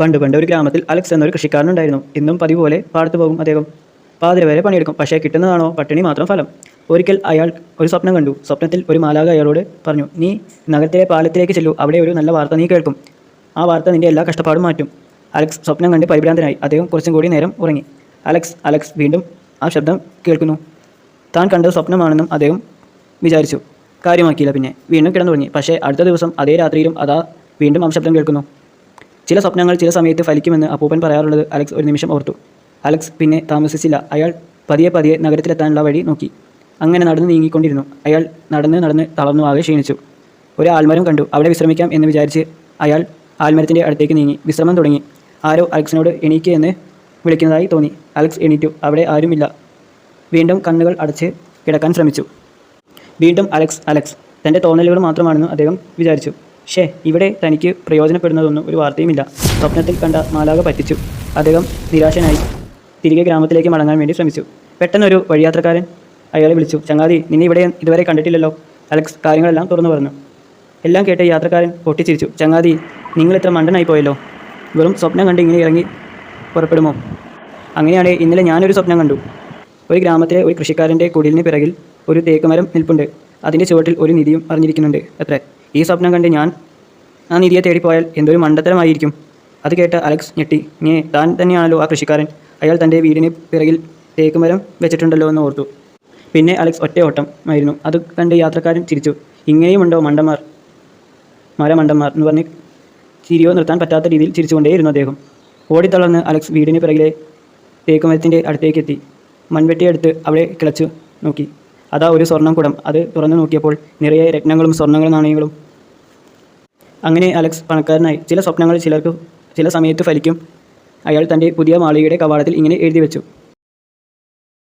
പണ്ട് പണ്ട് ഒരു ഗ്രാമത്തിൽ അലക്സ് എന്നൊരു കൃഷിക്കാരനുണ്ടായിരുന്നു. ഇന്നും പതിവ് പോലെ പാടത്ത് പോകും അദ്ദേഹം. പാതിര വരെ പണിയെടുക്കും. പക്ഷേ കിട്ടുന്നതാണോ? പട്ടിണി മാത്രം ഫലം. ഒരിക്കൽ അയാൾ ഒരു സ്വപ്നം കണ്ടു. സ്വപ്നത്തിൽ ഒരു മാലാക അയാളോട് പറഞ്ഞു നീ നഗരത്തിലെ പാലത്തിലേക്ക് ചെല്ലു. അവിടെ ഒരു നല്ല വാർത്ത നീ കേൾക്കും. ആ വാർത്ത നിന്റെ എല്ലാ കഷ്ടപ്പാടും മാറ്റും. അലക്സ് സ്വപ്നം കണ്ട് പരിഭ്രാന്തനായി. അദ്ദേഹം കുറച്ചും കൂടി നേരം ഉറങ്ങി. അലക്സ് അലക്സ് വീണ്ടും ആ ശബ്ദം കേൾക്കുന്നു. താൻ കണ്ടത് സ്വപ്നമാണെന്നും അദ്ദേഹം വിചാരിച്ചു. കാര്യമാക്കിയില്ല പിന്നെ. വീണ്ടും കിടന്നുറങ്ങി. പക്ഷേ അടുത്ത ദിവസം അതേ രാത്രിയിലും അതാ വീണ്ടും ആ ശബ്ദം കേൾക്കുന്നു. ചില സ്വപ്നങ്ങൾ ചില സമയത്ത് ഫലിക്കുമെന്ന് അപ്പൂപ്പൻ പറയാറുള്ളത് അലക്സ് ഒരു നിമിഷം ഓർത്തു. അലക്സ് പിന്നെ താമസിച്ചില്ല. അയാൾ പതിയെ പതിയെ നഗരത്തിലെത്താനുള്ള വഴി നോക്കി. അങ്ങനെ നടന്ന് നീങ്ങിക്കൊണ്ടിരുന്നു. അയാൾ നടന്ന് നടന്ന് തളർന്നു ആകെ ക്ഷീണിച്ചു. ഒരു ആൽമരം കണ്ടു. അവിടെ വിശ്രമിക്കാം എന്ന് വിചാരിച്ച് അയാൾ ആൽമരത്തിന്റെ അടുത്തേക്ക് നീങ്ങി. വിശ്രമം തുടങ്ങി. ആരോ അലക്സിനോട് എണീക്കുക എന്ന് വിളിക്കുന്നതായി തോന്നി. അലക്സ് എണീറ്റു. അവിടെ ആരുമില്ല. വീണ്ടും കണ്ണുകൾ അടച്ച് കിടക്കാൻ ശ്രമിച്ചു. വീണ്ടും അലക്സ് അലക്സ്. തന്റെ തോന്നലുകൾ മാത്രമാണെന്ന് അദ്ദേഹം വിചാരിച്ചു. ഷേ ഇവിടെ തനിക്ക് പ്രയോജനപ്പെടുന്നതൊന്നും ഒരു വാർത്തയുമില്ല. സ്വപ്നത്തിൽ കണ്ട മാലാക പറ്റിച്ചു. അദ്ദേഹം നിരാശനായി തിരികെ ഗ്രാമത്തിലേക്ക് മടങ്ങാൻ വേണ്ടി ശ്രമിച്ചു. പെട്ടെന്നൊരു വഴിയാത്രക്കാരൻ അയാളെ വിളിച്ചു. ചങ്ങാതി നിന്നെ ഇവിടെ ഇതുവരെ കണ്ടിട്ടില്ലല്ലോ. അലക്സ് കാര്യങ്ങളെല്ലാം തുറന്നു പറഞ്ഞു. എല്ലാം കേട്ട് യാത്രക്കാരൻ പൊട്ടിച്ചിരിച്ചു. ചങ്ങാതി നിങ്ങൾ ഇത്ര മണ്ടനായി പോയല്ലോ. വെറും സ്വപ്നം കണ്ട് ഇങ്ങനെ ഇറങ്ങി പുറപ്പെടുമോ? അങ്ങനെയാണ് ഇന്നലെ ഞാനൊരു സ്വപ്നം കണ്ടു. ഒരു ഗ്രാമത്തിലെ ഒരു കൃഷിക്കാരന്റെ കുടിലിന് പിറകിൽ ഒരു തേക്കുമരം നിൽപ്പുണ്ട്. അതിന്റെ ചുവട്ടിൽ ഒരു നിധിയും അറിഞ്ഞിരിക്കുന്നുണ്ട്. അത്രേ. ഈ സ്വപ്നം കണ്ട് ഞാൻ ആ നിധിയെ തേടിപ്പോയാൽ എന്തൊരു മണ്ടത്തരമായിരിക്കും? അത് കേട്ട അലക്സ് ഞെട്ടി. ഇങ്ങനെ താൻ തന്നെയാണല്ലോ ആ കൃഷിക്കാരൻ. അയാൾ തന്റെ വീടിന് പിറകിൽ തേക്കുമരം വെച്ചിട്ടുണ്ടല്ലോ എന്ന് ഓർത്തു. പിന്നെ അലക്സ് ഒറ്റ ഓട്ടം ആയിരുന്നു. അത് കണ്ട് യാത്രക്കാരൻ ചിരിച്ചു. ഇങ്ങനെയുമുണ്ടോ മണ്ടന്മാർ? മരമണ്ടന്മാർ എന്ന് പറഞ്ഞ് ചിരിയോ നിർത്താൻ പറ്റാത്ത രീതിയിൽ ചിരിച്ചുകൊണ്ടേയിരുന്നു അദ്ദേഹം. ഓടിത്തളർന്ന് അലക്സ് വീടിന് പിറകിലെ തേക്കുമരത്തിന്റെ അടുത്തേക്ക് എത്തി. മൺവെട്ടിയെടുത്ത് അവിടെ കിളച്ചു നോക്കി. അതാ ഒരു സ്വർണം കുടം അത് തുറന്നു നോക്കിയപ്പോൾ നിറയെ രത്നങ്ങളും സ്വർണങ്ങളും നാണയങ്ങളും അങ്ങനെ അലക്സ് പണക്കാരനായി. ചില സ്വപ്നങ്ങൾ ചിലർക്ക് ചില സമയത്ത് ഫലിക്കും. അയാൾ തന്റെ പുതിയ മാളികയുടെ കവാടത്തിൽ ഇങ്ങനെ എഴുതി വെച്ചു.